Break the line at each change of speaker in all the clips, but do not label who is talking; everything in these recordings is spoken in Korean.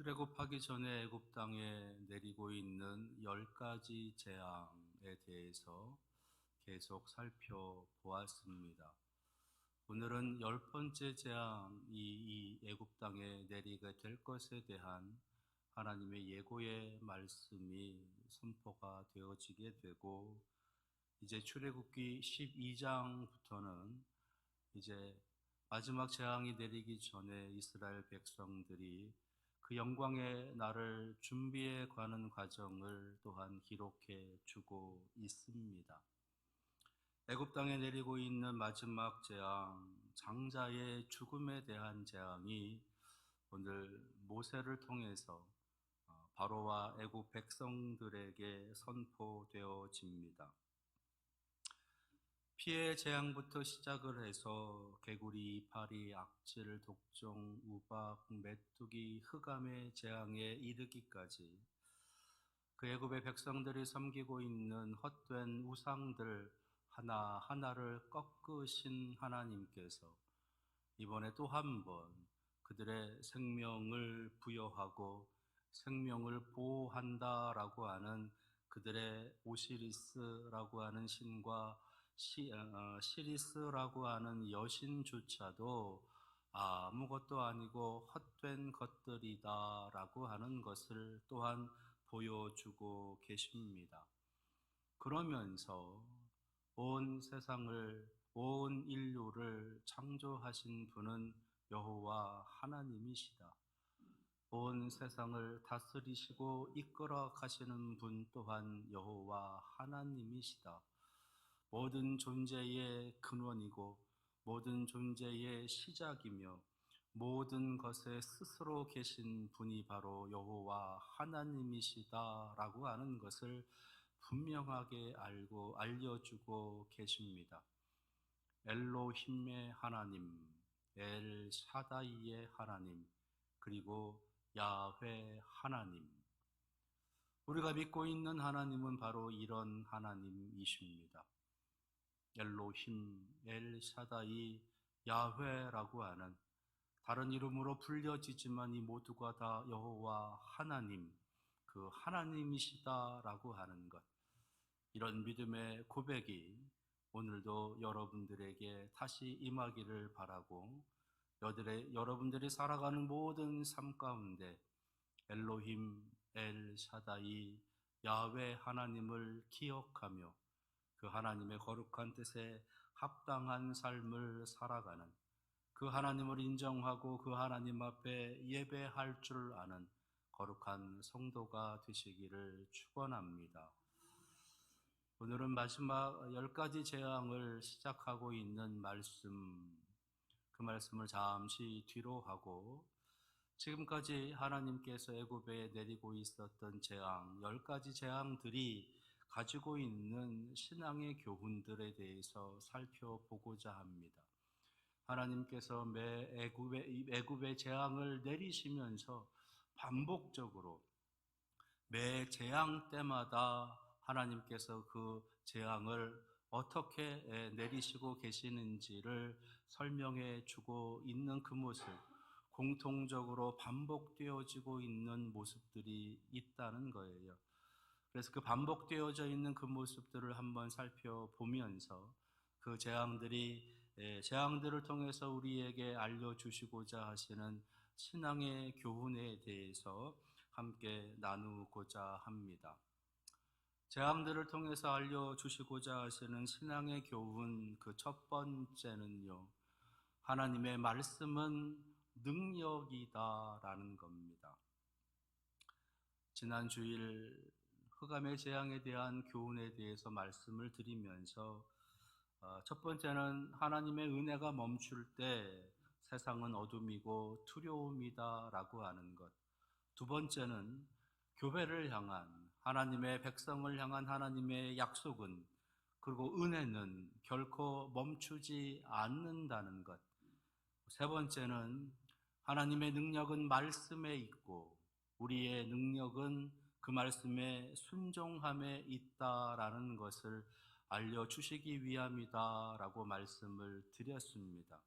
출애굽하기 전에 애굽 땅에 내리고 있는 열 가지 재앙에 대해서 계속 살펴보았습니다. 오늘은 열 번째 재앙이 이 애굽 땅에 내리게 될 것에 대한 하나님의 예고의 말씀이 선포가 되어지게 되고 이제 출애굽기 12장부터는 이제 마지막 재앙이 내리기 전에 이스라엘 백성들이 그 영광의 날을 준비해 가는 과정을 또한 기록해 주고 있습니다. 애굽 땅에 내리고 있는 마지막 재앙, 장자의 죽음에 대한 재앙이 오늘 모세를 통해서 어, 바로와 애굽 백성들에게 선포되어집니다. 피해 재앙부터 시작을 해서 개구리, 파리, 악질, 독종, 우박, 메뚜기, 흑암의 재앙에 이르기까지 그 애굽의 백성들이 섬기고 있는 헛된 우상들 하나하나를 꺾으신 하나님께서 이번에 또 한 번 그들의 생명을 부여하고 생명을 보호한다라고 하는 그들의 오시리스라고 하는 신과 시, 어, 시리스라고 하는 여신조차도 아무것도 아니고 헛된 것들이다라고 하는 것을 또한 보여주고 계십니다. 그러면서 온 세상을 온 인류를 창조하신 분은 여호와 하나님이시다. 온 세상을 다스리시고 이끌어 가시는 분 또한 여호와 하나님이시다. 모든 존재의 근원이고 모든 존재의 시작이며 모든 것에 스스로 계신 분이 바로 여호와 하나님이시다라고 하는 것을 분명하게 알고 알려주고 계십니다. 엘로힘의 하나님, 엘 샤다이의 하나님, 그리고 야훼 하나님. 우리가 믿고 있는 하나님은 바로 이런 하나님이십니다. 엘로힘, 엘샤다이, 야훼라고 하는 다른 이름으로 불려지지만 이 모두가 다 여호와 하나님, 그 하나님이시다라고 하는 것. 이런 믿음의 고백이 오늘도 여러분들에게 다시 임하기를 바라고 여들의, 여러분들이 살아가는 모든 삶 가운데 엘로힘, 엘샤다이, 야훼 하나님을 기억하며 그 하나님의 거룩한 뜻에 합당한 삶을 살아가는 그 하나님을 인정하고 그 하나님 앞에 예배할 줄 아는 거룩한 성도가 되시기를 축원합니다. 오늘은 마지막 열 가지 재앙을 시작하고 있는 말씀, 그 말씀을 잠시 뒤로 하고 지금까지 하나님께서 애굽에 내리고 있었던 재앙, 열 가지 재앙들이 가지고 있는 신앙의 교훈들에 대해서 살펴보고자 합니다. 하나님께서 매 애굽의, 애굽의 재앙을 내리시면서 반복적으로 매 재앙 때마다 하나님께서 그 재앙을 어떻게 내리시고 계시는지를 설명해 주고 있는 그 모습, 공통적으로 반복되어지고 있는 모습들이 있다는 거예요. 그래서 그 반복되어져 있는 그 모습들을 한번 살펴보면서 그 재앙들이 재앙들을 통해서 우리에게 알려주시고자 하시는 신앙의 교훈에 대해서 함께 나누고자 합니다. 재앙들을 통해서 알려주시고자 하시는 신앙의 교훈 그 첫 번째는요, 하나님의 말씀은 능력이다라는 겁니다. 지난 주일 흑암의 재앙에 대한 교훈에 대해서 말씀을 드리면서 어, 첫 번째는 하나님의 은혜가 멈출 때 세상은 어둠이고 두려움이다라고 하는 것. 두 번째는 교회를 향한 하나님의 백성을 향한 하나님의 약속은 그리고 은혜는 결코 멈추지 않는다는 것. 세 번째는 하나님의 능력은 말씀에 있고 우리의 능력은 그 말씀에 순종함에 있다라는 것을 알려주시기 위함이다라고 말씀을 드렸습니다.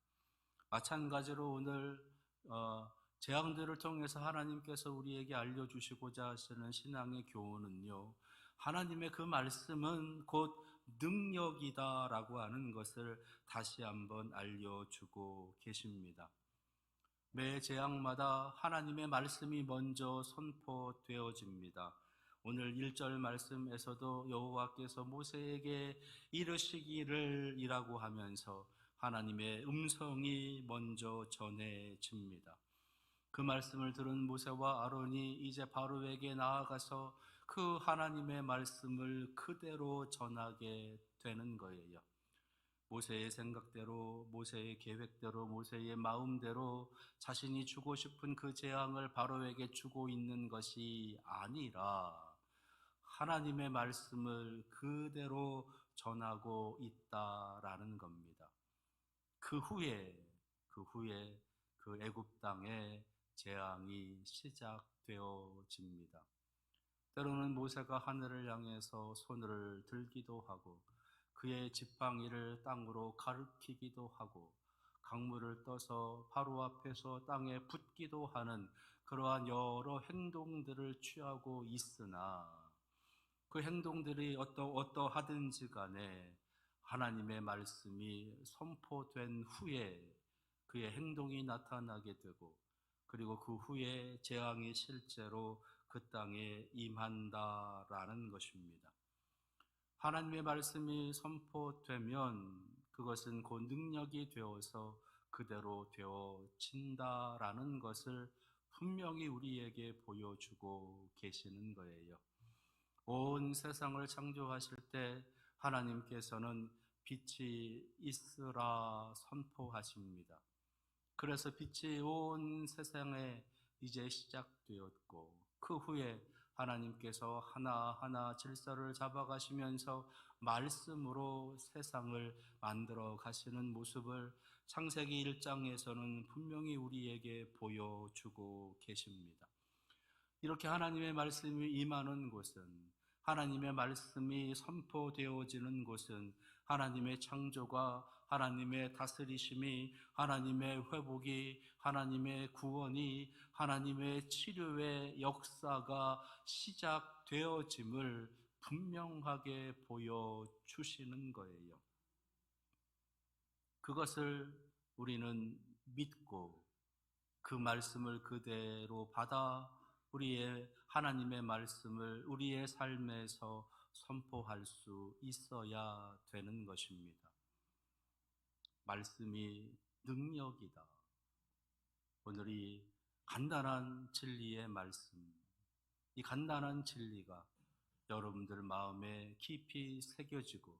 마찬가지로 오늘 어, 재앙들을 통해서 하나님께서 우리에게 알려주시고자 하시는 신앙의 교훈은요, 하나님의 그 말씀은 곧 능력이다라고 하는 것을 다시 한번 알려주고 계십니다. 매 재앙마다 하나님의 말씀이 먼저 선포되어집니다. 오늘 1절 말씀에서도 여호와께서 모세에게 이르시기를 이라고 하면서 하나님의 음성이 먼저 전해집니다. 그 말씀을 들은 모세와 아론이 이제 바로에게 나아가서 그 하나님의 말씀을 그대로 전하게 되는 거예요. 모세의 생각대로, 모세의 계획대로, 모세의 마음대로 자신이 주고 싶은 그 재앙을 바로에게 주고 있는 것이 아니라 하나님의 말씀을 그대로 전하고 있다라는 겁니다. 그 후에, 그 후에 그 애굽 땅에 재앙이 시작되어집니다. 때로는 모세가 하늘을 향해서 손을 들기도 하고 그의 지팡이를 땅으로 가르키기도 하고 강물을 떠서 바로 앞에서 땅에 붓기도 하는 그러한 여러 행동들을 취하고 있으나 그 행동들이 어떠, 어떠하든지 간에 하나님의 말씀이 선포된 후에 그의 행동이 나타나게 되고 그리고 그 후에 재앙이 실제로 그 땅에 임한다라는 것입니다. 하나님의 말씀이 선포되면 그것은 곧 능력이 되어서 그대로 되어진다라는 것을 분명히 우리에게 보여주고 계시는 거예요. 온 세상을 창조하실 때 하나님께서는 빛이 있으라 선포하십니다. 그래서 빛이 온 세상에 이제 시작되었고 그 후에 하나님께서 하나하나 질서를 잡아가시면서 말씀으로 세상을 만들어 가시는 모습을 창세기 1장에서는 분명히 우리에게 보여주고 계십니다. 이렇게 하나님의 말씀이 임하는 곳은 하나님의 말씀이 선포되어지는 곳은 하나님의 창조가 하나님의 다스리심이 하나님의 회복이 하나님의 구원이 하나님의 치료의 역사가 시작되어짐을 분명하게 보여 주시는 거예요. 그것을 우리는 믿고 그 말씀을 그대로 받아 우리의 하나님의 말씀을 우리의 삶에서 선포할 수 있어야 되는 것입니다. 말씀이 능력이다. 오늘 이 간단한 진리의 말씀, 이 간단한 진리가 여러분들 마음에 깊이 새겨지고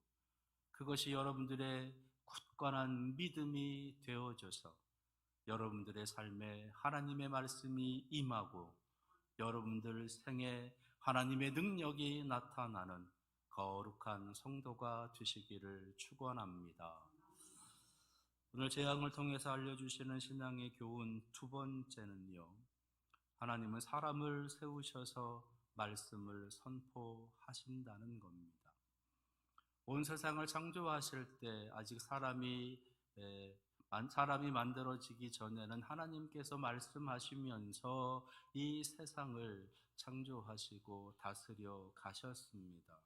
그것이 여러분들의 굳건한 믿음이 되어져서 여러분들의 삶에 하나님의 말씀이 임하고 여러분들 생에 하나님의 능력이 나타나는 거룩한 성도가 되시기를 축원합니다. 오늘 재앙을 통해서 알려주시는 신앙의 교훈 두 번째는요. 하나님은 사람을 세우셔서 말씀을 선포하신다는 겁니다. 온 세상을 창조하실 때 아직 사람이 사람이 만들어지기 전에는 하나님께서 말씀하시면서 이 세상을 창조하시고 다스려 가셨습니다.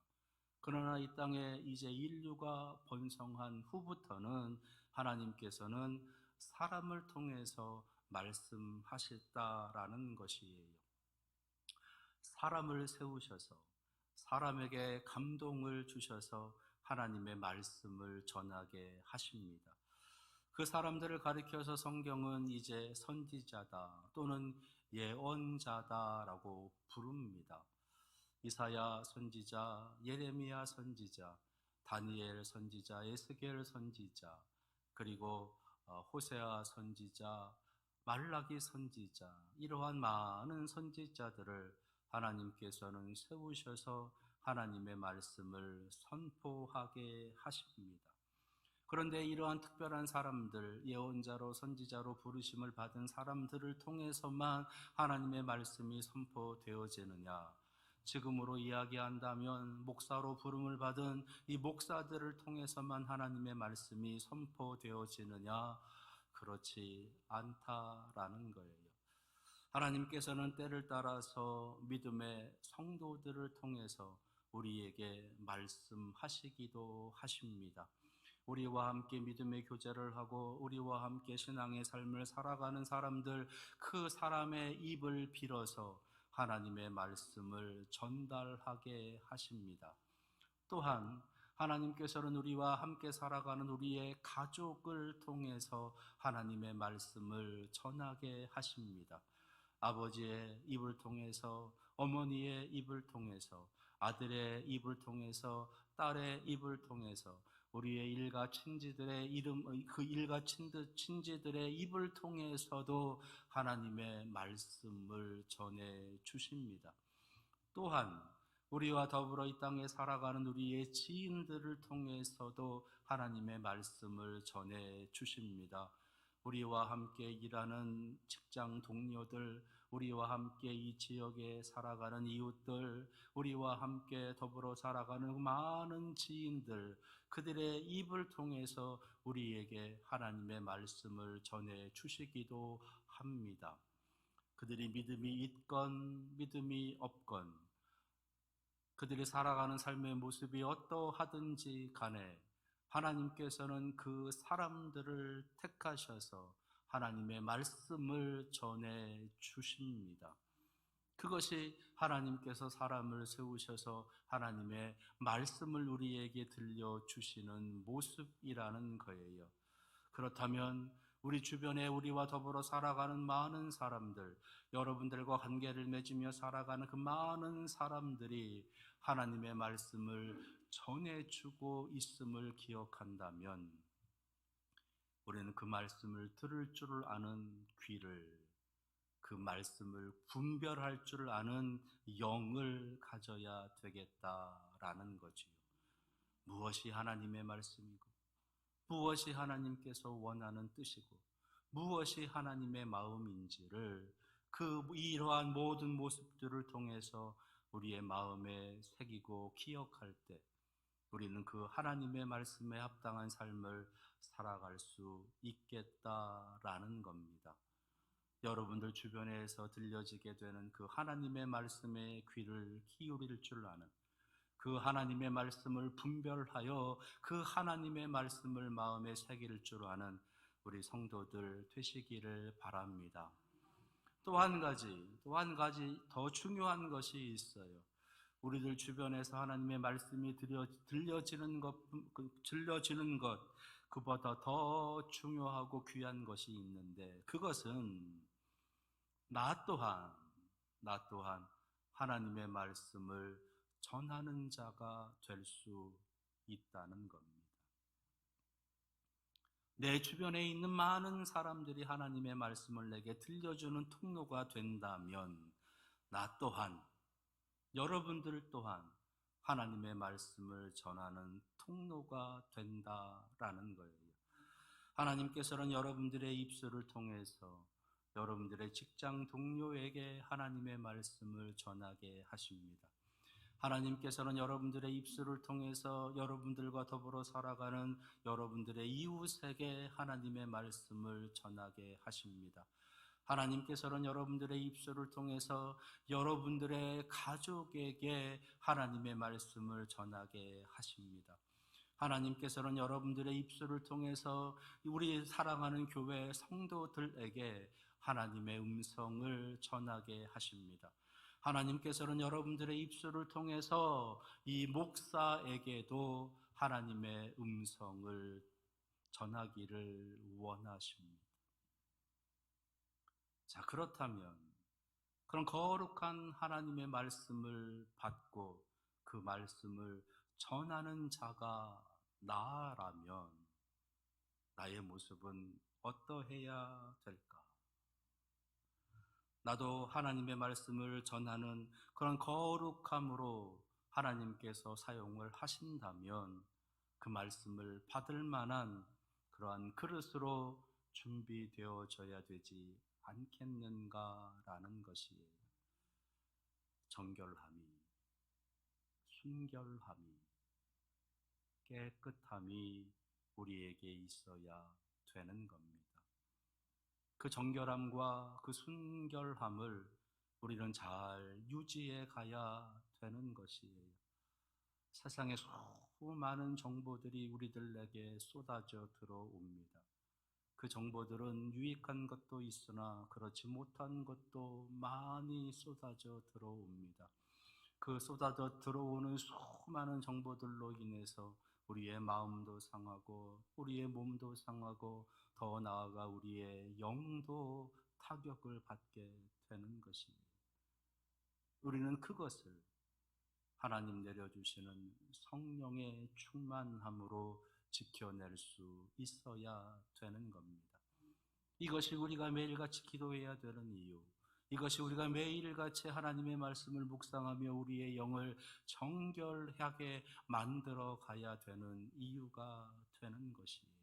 그러나 이 땅에 이제 인류가 번성한 후부터는 하나님께서는 사람을 통해서 말씀하셨다라는 것이에요. 사람을 세우셔서 사람에게 감동을 주셔서 하나님의 말씀을 전하게 하십니다. 그 사람들을 가리켜서 성경은 이제 선지자다 또는 예언자다라고 부릅니다. 이사야 선지자, 예레미야 선지자, 다니엘 선지자, 에스겔 선지자, 그리고 어, 호세아 선지자, 말라기 선지자, 이러한 많은 선지자들을 하나님께서는 세우셔서 하나님의 말씀을 선포하게 하십니다. 그런데 이러한 특별한 사람들, 예언자로 선지자로 부르심을 받은 사람들을 통해서만 하나님의 말씀이 선포되어지느냐? 지금으로 이야기한다면 목사로 부름을 받은 이 목사들을 통해서만 하나님의 말씀이 선포되어지느냐? 그렇지 않다라는 거예요. 하나님께서는 때를 따라서 믿음의 성도들을 통해서 우리에게 말씀하시기도 하십니다. 우리와 함께 믿음의 교제를 하고 우리와 함께 신앙의 삶을 살아가는 사람들 그 사람의 입을 빌어서 하나님의 말씀을 전달하게 하십니다. 또한 하나님께서는 우리와 함께 살아가는 우리의 가족을 통해서 하나님의 말씀을 전하게 하십니다. 아버지의 입을 통해서 어머니의 입을 통해서 아들의 입을 통해서 딸의 입을 통해서 우리의 일가 친지들의 이름 그 일가 친지들의 입을 통해서도 하나님의 말씀을 전해 주십니다. 또한 우리와 더불어 이 땅에 살아가는 우리의 지인들을 통해서도 하나님의 말씀을 전해 주십니다. 우리와 함께 일하는 직장 동료들, 우리와 함께 이 지역에 살아가는 이웃들, 우리와 함께 더불어 살아가는 많은 지인들, 그들의 입을 통해서 우리에게 하나님의 말씀을 전해 주시기도 합니다. 그들이 믿음이 있건 믿음이 없건 그들이 살아가는 삶의 모습이 어떠하든지 간에 하나님께서는 그 사람들을 택하셔서 하나님의 말씀을 전해 주십니다. 그것이 하나님께서 사람을 세우셔서 하나님의 말씀을 우리에게 들려주시는 모습이라는 거예요. 그렇다면 우리 주변에 우리와 더불어 살아가는 많은 사람들, 여러분들과 관계를 맺으며 살아가는 그 많은 사람들이 하나님의 말씀을 전해주고 있음을 기억한다면 우리는 그 말씀을 들을 줄 아는 귀를 그 말씀을 분별할 줄 아는 영을 가져야 되겠다라는 거지요. 무엇이 하나님의 말씀이고, 무엇이 하나님께서 원하는 뜻이고, 무엇이 하나님의 마음인지를 그 이러한 모든 모습들을 통해서 우리의 마음에 새기고 기억할 때, 우리는 그 하나님의 말씀에 합당한 삶을 살아갈 수 있겠다라는 겁니다. 여러분들 주변에서 들려지게 되는 그 하나님의 말씀에 귀를 기울일 줄 아는 그 하나님의 말씀을 분별하여 그 하나님의 말씀을 마음에 새길 줄 아는 우리 성도들 되시기를 바랍니다. 또 한 가지, 또 한 가지 더 중요한 것이 있어요. 우리들 주변에서 하나님의 말씀이 들려, 들려지는 것, 그 들려지는 것, 그보다 더 중요하고 귀한 것이 있는데, 그것은 나 또한, 나 또한 하나님의 말씀을 전하는 자가 될 수 있다는 겁니다. 내 주변에 있는 많은 사람들이 하나님의 말씀을 내게 들려주는 통로가 된다면, 나 또한, 여러분들 또한 하나님의 말씀을 전하는 통로가 된다라는 거예요. 하나님께서는 여러분들의 입술을 통해서 여러분들의 직장 동료에게 하나님의 말씀을 전하게 하십니다. 하나님께서는 여러분들의 입술을 통해서 여러분들과 더불어 살아가는 여러분들의 이웃에게 하나님의 말씀을 전하게 하십니다. 하나님께서는 여러분들의 입술을 통해서 여러분들의 가족에게 하나님의 말씀을 전하게 하십니다. 하나님께서는 여러분들의 입술을 통해서 우리 사랑하는 교회 성도들에게 하나님의 음성을 전하게 하십니다. 하나님께서는 여러분들의 입술을 통해서 이 목사에게도 하나님의 음성을 전하기를 원하십니다. 자, 그렇다면 그런 거룩한 하나님의 말씀을 받고 그 말씀을 전하는 자가 나라면 나의 모습은 어떠해야 될까? 나도 하나님의 말씀을 전하는 그런 거룩함으로 하나님께서 사용을 하신다면 그 말씀을 받을 만한 그러한 그릇으로 준비되어져야 되지 않겠는가라는 것이에요. 정결함이, 순결함이, 깨끗함이 우리에게 있어야 되는 겁니다. 그 정결함과 그 순결함을 우리는 잘 유지해 가야 되는 것이에요. 세상에 수많은 정보들이 우리들에게 쏟아져 들어옵니다. 그 정보들은 유익한 것도 있으나 그렇지 못한 것도 많이 쏟아져 들어옵니다. 그 쏟아져 들어오는 수많은 정보들로 인해서 우리의 마음도 상하고 우리의 몸도 상하고 더 나아가 우리의 영도 타격을 받게 되는 것입니다. 우리는 그것을 하나님 내려주시는 성령의 충만함으로 지켜낼 수 있어야 되는 겁니다. 이것이 우리가 매일같이 기도해야 되는 이유, 이것이 우리가 매일같이 하나님의 말씀을 묵상하며 우리의 영을 정결하게 만들어 가야 되는 이유가 되는 것이에요.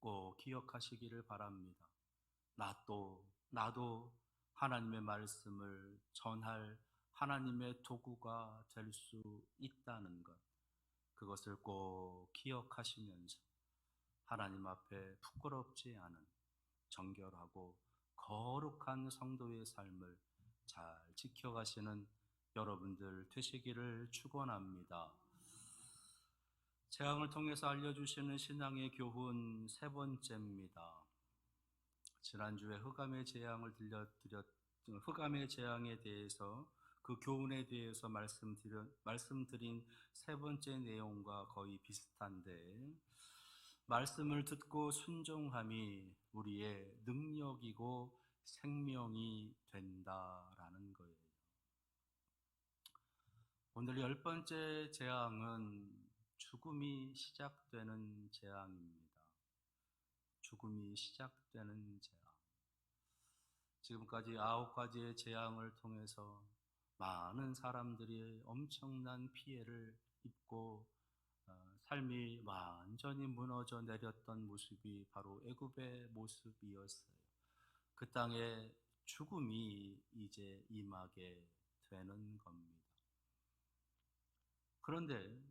꼭 기억하시기를 바랍니다. 나도, 나도 하나님의 말씀을 전할 하나님의 도구가 될 수 있다는 것. 그것을 꼭 기억하시면서 하나님 앞에 부끄럽지 않은 정결하고 거룩한 성도의 삶을 잘 지켜가시는 여러분들 되시기를 축원합니다. 재앙을 통해서 알려주시는 신앙의 교훈 세 번째입니다. 지난주에 흑암의 재앙을 들려드렸 흑암의 재앙에 대해서 그 교훈에 대해서 말씀드려, 말씀드린 세 번째 내용과 거의 비슷한데 말씀을 듣고 순종함이 우리의 능력이고 생명이 된다라는 거예요. 오늘 열 번째 재앙은 죽음이 시작되는 재앙입니다. 죽음이 시작되는 재앙. 지금까지 아홉 가지의 재앙을 통해서 많은 사람들이 엄청난 피해를 입고 어, 삶이 완전히 무너져 내렸던 모습이 바로 애굽의 모습이었어요. 그 땅에 죽음이 이제 임하게 되는 겁니다. 그런데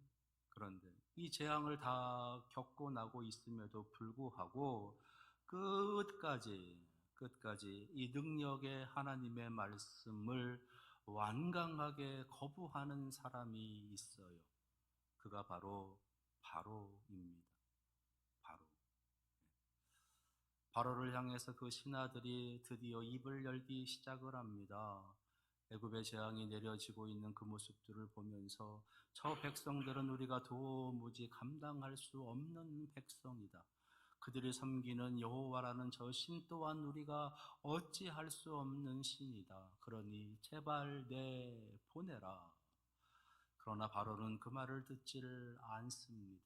그런데 이 재앙을 다 겪고 나고 있음에도 불구하고 끝까지 끝까지 이 능력의 하나님의 말씀을 완강하게 거부하는 사람이 있어요. 그가 바로 바로입니다. 바로. 바로를 향해서 그 신하들이 드디어 입을 열기 시작을 합니다. 애굽의 재앙이 내려지고 있는 그 모습들을 보면서 저 백성들은 우리가 도무지 감당할 수 없는 백성이다. 그들이 섬기는 여호와라는 저 신 또한 우리가 어찌할 수 없는 신이다. 그러니 제발 내 보내라. 그러나 바로는 그 말을 듣지를 않습니다.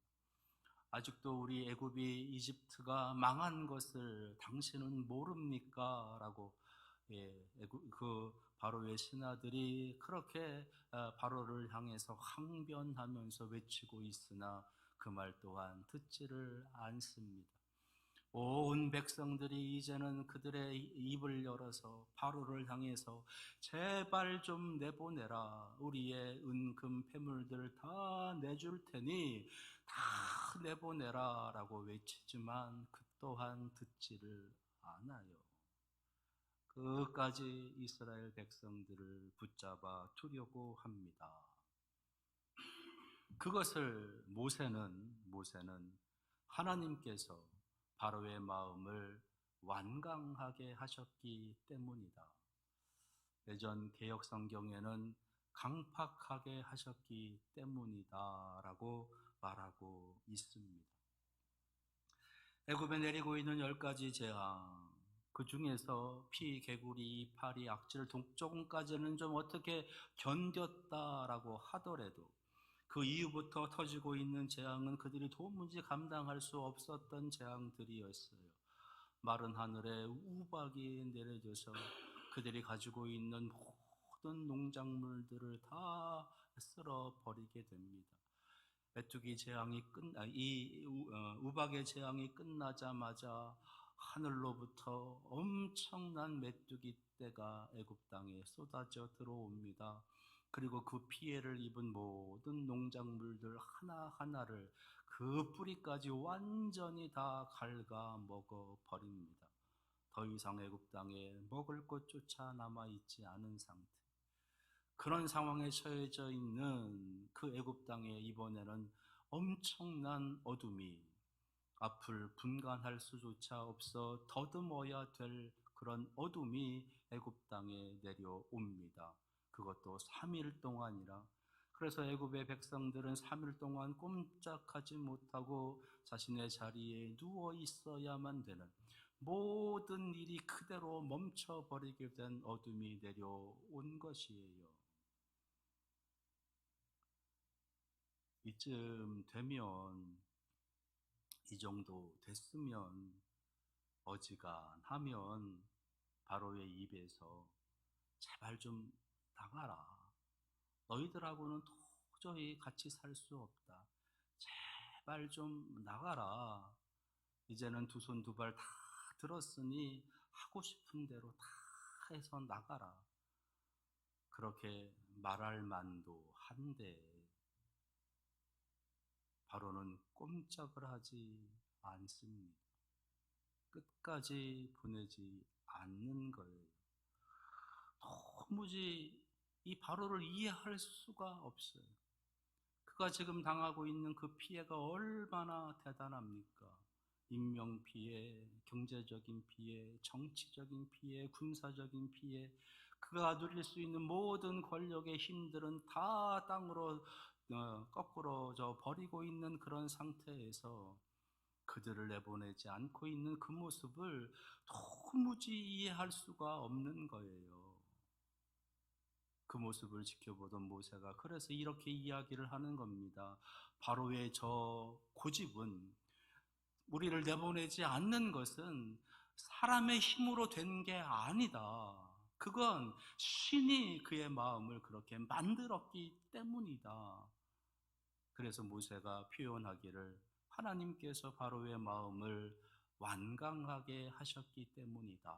아직도 우리 애굽이 이집트가 망한 것을 당신은 모릅니까? 라고 예, 그 바로의 신하들이 그렇게 아, 바로를 향해서 항변하면서 외치고 있으나 그 말 또한 듣지를 않습니다. 온 백성들이 이제는 그들의 입을 열어서 바로를 향해서 제발 좀 내보내라. 우리의 은금 패물들 다 내줄 테니 다 내보내라. 라고 외치지만 그 또한 듣지를 않아요. 끝까지 이스라엘 백성들을 붙잡아 두려고 합니다. 그것을 모세는, 모세는 하나님께서 바로의 마음을 완강하게 하셨기 때문이다. 예전 개혁 성경에는 강팍하게 하셨기 때문이다라고 말하고 있습니다. 애굽에 내리고 있는 열 가지 재앙 그 중에서 피, 개구리, 파리, 악질, 동쪽까지는 좀 어떻게 견뎠다라고 하더라도 그 이후부터 터지고 있는 재앙은 그들이 도무지 감당할 수 없었던 재앙들이었어요. 마른 하늘에 우박이 내려져서 그들이 가지고 있는 모든 농작물들을 다 쓸어 버리게 됩니다. 메뚜기 재앙이 끝, 아, 이 어, 우박의 재앙이 끝나자마자 하늘로부터 엄청난 메뚜기 떼가 애굽 땅에 쏟아져 들어옵니다. 그리고 그 피해를 입은 모든 농작물들 하나하나를 그 뿌리까지 완전히 다 갉아 먹어 버립니다. 더 이상 애굽 땅에 먹을 것조차 남아 있지 않은 상태. 그런 상황에 처해져 있는 그 애굽 땅에 이번에는 엄청난 어둠이 앞을 분간할 수조차 없어 더듬어야 될 그런 어둠이 애굽 땅에 내려옵니다. 그것도 3일 동안이라 그래서 애굽의 백성들은 3일 동안 꼼짝하지 못하고 자신의 자리에 누워 있어야만 되는 모든 일이 그대로 멈춰버리게 된 어둠이 내려온 것이에요. 이쯤 되면 이 정도 됐으면 어지간하면 바로의 입에서 제발 좀 나가라. 너희들하고는 도저히 같이 살 수 없다. 제발 좀 나가라. 이제는 두 손 두 발 다 들었으니 하고 싶은 대로 다 해서 나가라. 그렇게 말할 만도 한데 바로는 꼼짝을 하지 않습니다. 끝까지 보내지 않는 거예요. 도무지 이 바로를 이해할 수가 없어요. 그가 지금 당하고 있는 그 피해가 얼마나 대단합니까? 인명 피해, 경제적인 피해, 정치적인 피해, 군사적인 피해, 그가 누릴 수 있는 모든 권력의 힘들은 다 땅으로 어, 거꾸로 져 버리고 있는 그런 상태에서 그들을 내보내지 않고 있는 그 모습을 도무지 이해할 수가 없는 거예요. 그 모습을 지켜보던 모세가 그래서 이렇게 이야기를 하는 겁니다. 바로의 저 고집은 우리를 내보내지 않는 것은 사람의 힘으로 된 게 아니다. 그건 신이 그의 마음을 그렇게 만들었기 때문이다. 그래서 모세가 표현하기를 하나님께서 바로의 마음을 완강하게 하셨기 때문이다.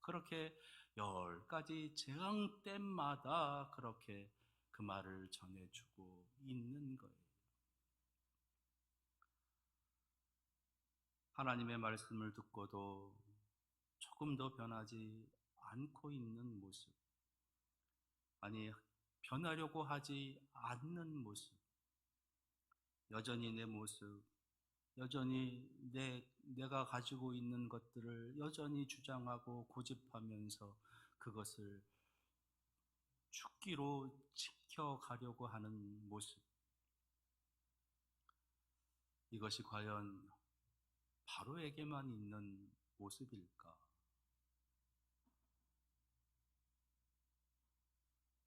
그렇게 열 가지 재앙 때마다 그렇게 그 말을 전해주고 있는 거예요. 하나님의 말씀을 듣고도 조금 더 변하지 않고 있는 모습. 아니, 변하려고 하지 않는 모습. 여전히 내 모습, 여전히 내, 내가 가지고 있는 것들을 여전히 주장하고 고집하면서 그것을 죽기로 지켜가려고 하는 모습. 이것이 과연 바로에게만 있는 모습일까?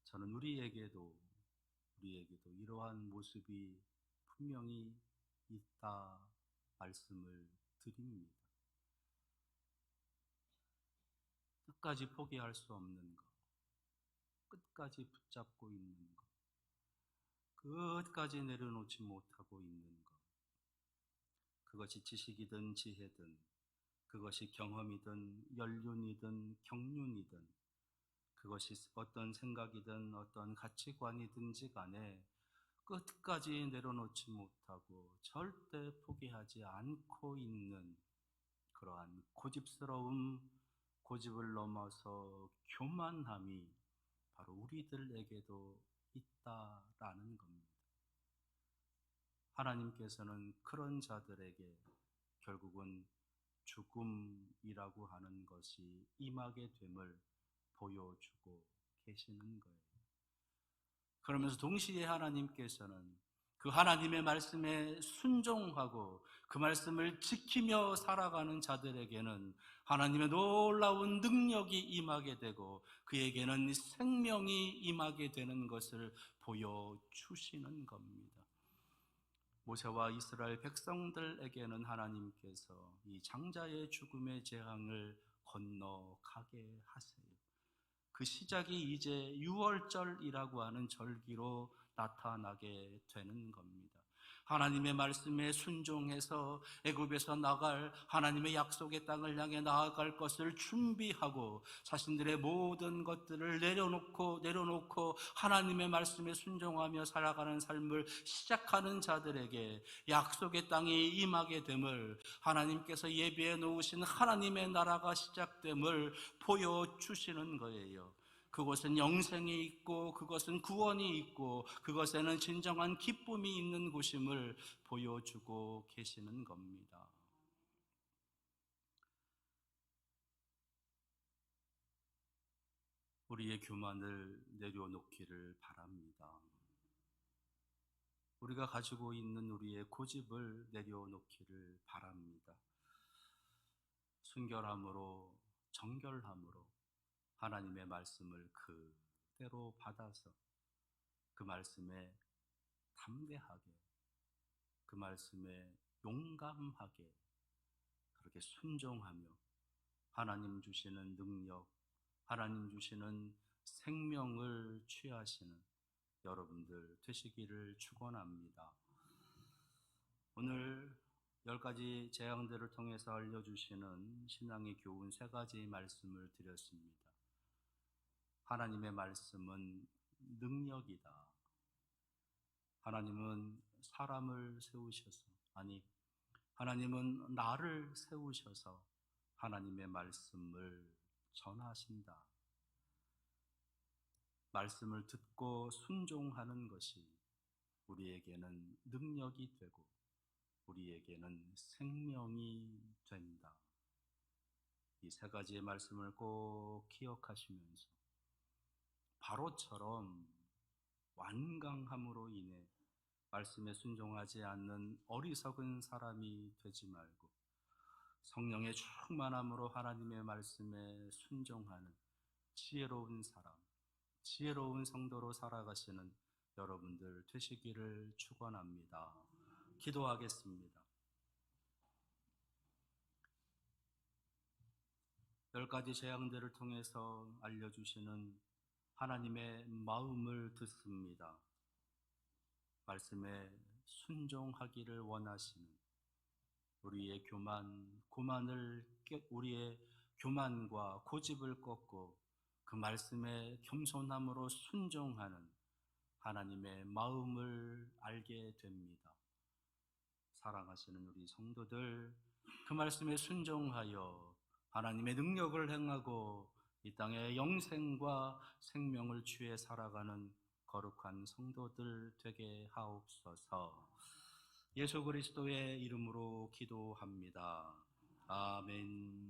저는 우리에게도, 우리에게도 이러한 모습이 분명히 있다 말씀을 드립니다. 끝까지 포기할 수 없는 것, 끝까지 붙잡고 있는 것, 끝까지 내려놓지 못하고 있는 것, 그것이 지식이든 지혜든, 그것이 경험이든 연륜이든 경륜이든, 그것이 어떤 생각이든 어떤 가치관이든지 간에 끝까지 내려놓지 못하고 절대 포기하지 않고 있는 그러한 고집스러움, 고집을 넘어서 교만함이 바로 우리들에게도 있다라는 겁니다. 하나님께서는 그런 자들에게 결국은 죽음이라고 하는 것이 임하게 됨을 보여주고 계시는 거예요. 그러면서 동시에 하나님께서는 그 하나님의 말씀에 순종하고 그 말씀을 지키며 살아가는 자들에게는 하나님의 놀라운 능력이 임하게 되고 그에게는 생명이 임하게 되는 것을 보여주시는 겁니다. 모세와 이스라엘 백성들에게는 하나님께서 이 장자의 죽음의 재앙을 건너가게 하세요. 그 시작이 이제 6월절이라고 하는 절기로 나타나게 되는 겁니다. 하나님의 말씀에 순종해서 애굽에서 나갈 하나님의 약속의 땅을 향해 나아갈 것을 준비하고 자신들의 모든 것들을 내려놓고 내려놓고 하나님의 말씀에 순종하며 살아가는 삶을 시작하는 자들에게 약속의 땅이 임하게 됨을 하나님께서 예비해 놓으신 하나님의 나라가 시작됨을 보여 주시는 거예요. 그곳은 영생이 있고 그것은 구원이 있고 그것에는 진정한 기쁨이 있는 곳임을 보여주고 계시는 겁니다. 우리의 교만을 내려놓기를 바랍니다. 우리가 가지고 있는 우리의 고집을 내려놓기를 바랍니다. 순결함으로 정결함으로 하나님의 말씀을 그대로 받아서 그 말씀에 담대하게 그 말씀에 용감하게 그렇게 순종하며 하나님 주시는 능력, 하나님 주시는 생명을 취하시는 여러분들 되시기를 축원합니다. 오늘 열 가지 재앙들을 통해서 알려주시는 신앙의 교훈 세 가지 말씀을 드렸습니다. 하나님의 말씀은 능력이다. 하나님은 사람을 세우셔서, 아니, 하나님은 나를 세우셔서 하나님의 말씀을 전하신다. 말씀을 듣고 순종하는 것이 우리에게는 능력이 되고 우리에게는 생명이 된다. 이 세 가지의 말씀을 꼭 기억하시면서 바로처럼 완강함으로 인해 말씀에 순종하지 않는 어리석은 사람이 되지 말고 성령의 충만함으로 하나님의 말씀에 순종하는 지혜로운 사람, 지혜로운 성도로 살아가시는 여러분들 되시기를 축원합니다. 기도하겠습니다. 열 가지 재앙들을 통해서 알려주시는 하나님의 마음을 듣습니다. 말씀에 순종하기를 원하시는 우리의 교만, 고만을 깨- 우리의 교만과 고집을 꺾고 그 말씀에 겸손함으로 순종하는 하나님의 마음을 알게 됩니다. 사랑하시는 우리 성도들, 그 말씀에 순종하여 하나님의 능력을 행하고 이 땅에 영생과 생명을 취해 살아가는 거룩한 성도들 되게 하옵소서. 예수 그리스도의 이름으로 기도합니다. 아멘.